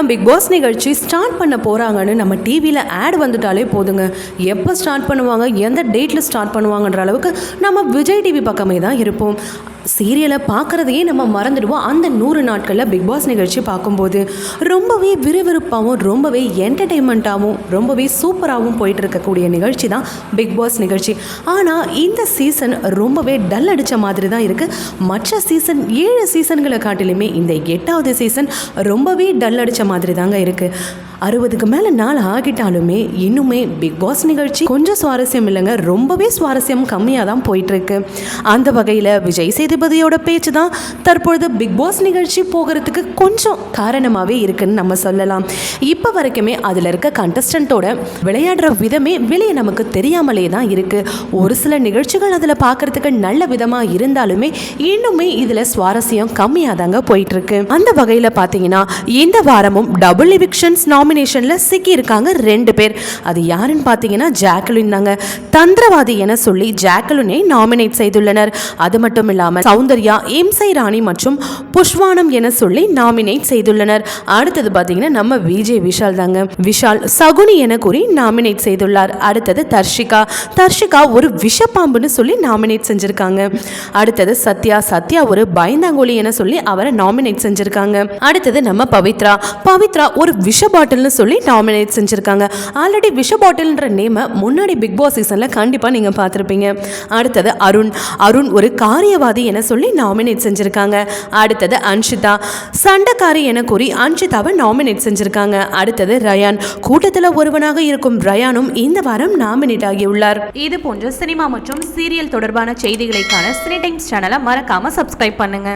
Big pass நிகழ்ச்சி start பண்ண போகிறாங்கன்னு நம்ம டிவியில் ஆட் வந்துட்டாலே போதுங்க. எப்போ ஸ்டார்ட் பண்ணுவாங்க? எந்த டேட்டில் ஸ்டார்ட் பண்ணுவாங்கன்ற அளவுக்கு நம்ம விஜய் டிவி பக்கமே தான் இருப்போம். சீரியலை பார்க்குறதையே நம்ம மறந்துடுவோம். அந்த நூறு நாட்களில் பிக் பாஸ் நிகழ்ச்சி பார்க்கும்போது ரொம்பவே விறுவிறுப்பாகவும் ரொம்பவே என்டர்டெயின்மெண்ட்டாகவும் ரொம்பவே சூப்பராகவும் போயிட்டு இருக்கக்கூடிய நிகழ்ச்சி தான் பிக் பாஸ் நிகழ்ச்சி. ஆனால் இந்த சீசன் ரொம்பவே டல் அடித்த மாதிரி தான் இருக்குது மற்ற சீசன் ஏழு சீசன்களை காட்டிலுமே இந்த எட்டாவது சீசன் ரொம்பவே டல் அடித்த மாதிரி தாங்க இருக்குது அறுபதுக்கு மேலே நாள் ஆகிட்டாலுமே இன்னுமே பிக் பாஸ் நிகழ்ச்சி கொஞ்சம் சுவாரஸ்யம் இல்லைங்க. ரொம்பவே சுவாரஸ்யம் கம்மியாக தான் போயிட்டுருக்கு. அந்த வகையில் விஜய் சேதுபதியோட பேச்சு தான் தற்பொழுது பிக் பாஸ் நிகழ்ச்சி போகிறதுக்கு கொஞ்சம் காரணமாகவே இருக்குன்னு நம்ம சொல்லலாம். இப்போ வரைக்குமே அதில் இருக்க கண்டஸ்டண்ட்டோட விளையாடுற விதமே வெளியே நமக்கு தெரியாமலே தான் இருக்குது ஒரு சில நிகழ்ச்சிகள் அதில் பார்க்குறதுக்கு நல்ல விதமாக இருந்தாலுமே இன்னுமே இதில் சுவாரஸ்யம் கம்மியாக தாங்க போயிட்டுருக்கு. அந்த வகையில் பார்த்தீங்கன்னா இந்த வாரமும் டபுள் எவிக்ஷன்ஸ் காம்பினேஷனில் சிக்கியிருக்காங்க ரெண்டு பேர். அது யாருன்னு பார்த்தீங்கன்னா ஜாக்கலின் தாங்க. தந்திரவாதி என சொல்லி ஜாக்கலினை நாமினேட் செய்துள்ளனர். அது மட்டும் இல்லாமல் சௌந்தர்யா இம்சை ராணி மற்றும் புஷ்வானம் என சொல்லி நாமினேட் செய்துள்ளனர். அடுத்தது பார்த்தீங்கன்னா நம்ம விஜய் விஷால் தாங்க. விஷால் சகுனி என கூறி நாமினேட் செய்துள்ளார். அடுத்தது தர்ஷிகா. தர்ஷிகா ஒரு விஷப்பாம்புன்னு சொல்லி நாமினேட் செஞ்சிருக்காங்க. அடுத்தது சத்யா. சத்யா ஒரு பயந்தாங்கோலி என சொல்லி அவரை நாமினேட் செஞ்சிருக்காங்க. அடுத்தது நம்ம பவித்ரா. பவித்ரா ஒரு விஷ பாட்டில் பாட்டில்னு சொல்லி நாமினேட் செஞ்சுருக்காங்க. ஆல்ரெடி விஷ பாட்டில்ன்ற நேமை முன்னாடி பிக் பாஸ் சீசனில் கண்டிப்பாக நீங்கள் பார்த்துருப்பீங்க. அடுத்தது அருண். அருண் ஒரு காரியவாதி என சொல்லி நாமினேட் செஞ்சிருக்காங்க. அடுத்தது அன்ஷிதா. சண்டைக்காரி என கூறி அன்ஷிதாவை நாமினேட் செஞ்சுருக்காங்க. அடுத்தது ரயான். கூட்டத்தில் ஒருவனாக இருக்கும் ரயானும் இந்த வாரம் நாமினேட் ஆகியுள்ளார். இது போன்ற சினிமா மற்றும் சீரியல் தொடர்பான செய்திகளைக்கான சினி டைம்ஸ் சேனலை மறக்காம சப்ஸ்கிரைப் பண்ணுங்க.